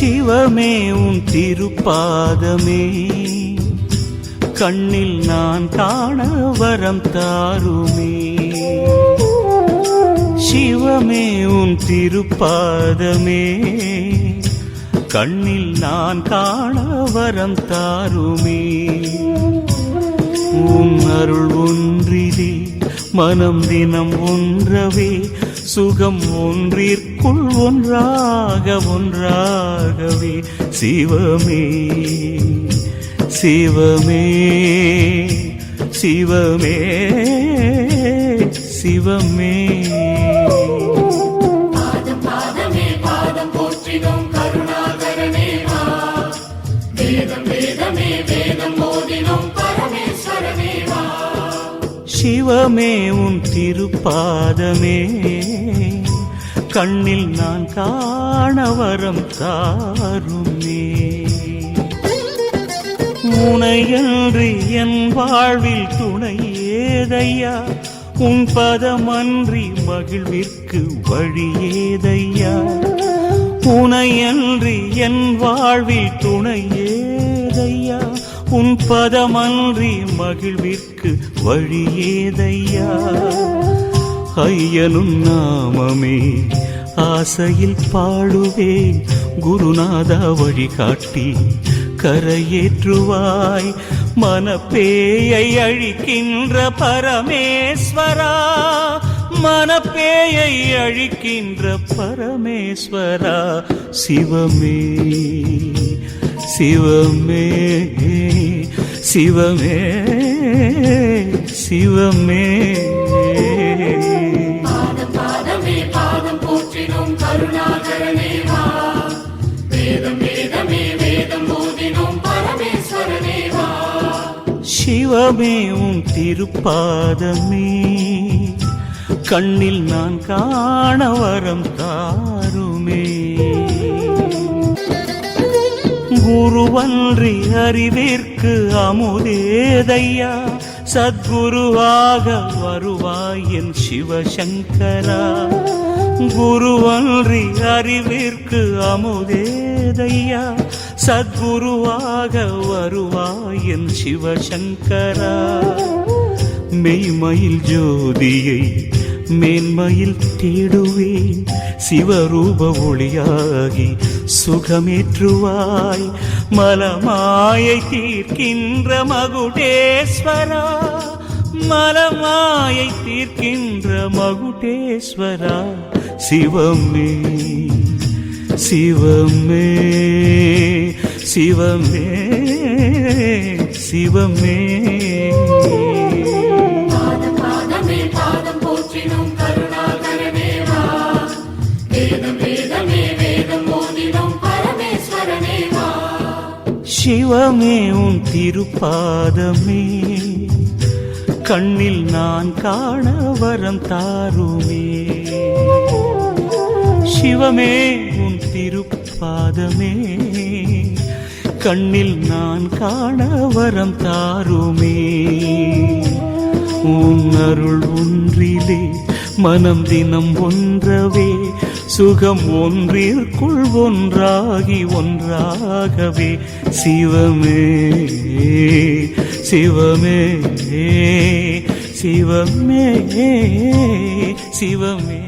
சிவமே உன் திருப்பாதமே. கண்ணில் நான் காண வரம் தாருமே. சிவமே உன் திருப்பாதமே. கண்ணில் நான் காண வரம் தாருமே. உன் அருள் ஒன்றிலே மனம் தினம் ஒன்றவே. சுகம் ஒன்றிற்குள் ஒன்றாக ஒன்றாகவே. சிவமே சிவமே சிவமே சிவமே. சிவமே உன் திருப்பாதமே. கண்ணில் நான் காண வரம் தாருமே. உனையன்றி என் வாழ்வில் துணை ஏதையா? உன் பதமன்றி மகிழ்விற்கு வழி ஏதையா? உனையன்றி என் வாழ்வில் துணை ஏதையா? உன் பதமன்றி மகிழ்விற்கு வழி ஏதையா? ஐயனும் நாமமே. ஆசையில் பாடுவேன் குருநாதா வழிகாட்டி கரையேற்றுவாய் மனப்பேயை அழிக்கின்ற பரமேஸ்வரா. மனப்பேயை அழிக்கின்ற பரமேஸ்வரா. சிவமே சிவமே சிவமே சிவமே. சிவமே உன் திருப்பாதமே. கண்ணில் நான் காண வரம் தாருமே. குருவன்றி அறிவிற்கு அமுதேதையா சத்குருவாக வருவாய் என் சிவசங்கரா. குருவன்றி அறிவிற்கு அமுதேதையா சத்குருவாக வருவாய் என் சிவசங்கரா. மெய்மயில் ஜோதியை மேன்மையில் தேடுவேன். சிவரூப ஒளியாகி சுகமேற்றுவாய். மலமாயை தீர்க்கின்ற மகுடேஸ்வரா. மலமாயை தீர்க்கின்ற மகுடேஸ்வரா. சிவமே சிவமே. சிவமே சிவமே. சிவமே உன் திருப்பாதமே கண்ணில் நான் காண வரம் தாருமே. சிவமே உன் திருப்பாதமே கண்ணில் நான் காண வரம் தாருமே. உன் அருள் ஒன்றிலே மனம் தினம் ஒன்றவே சுகம் ஒன்றிற்குள் ஒன்றாகி ஒன்றாகவே. சிவமே சிவமே சிவமே சிவமே.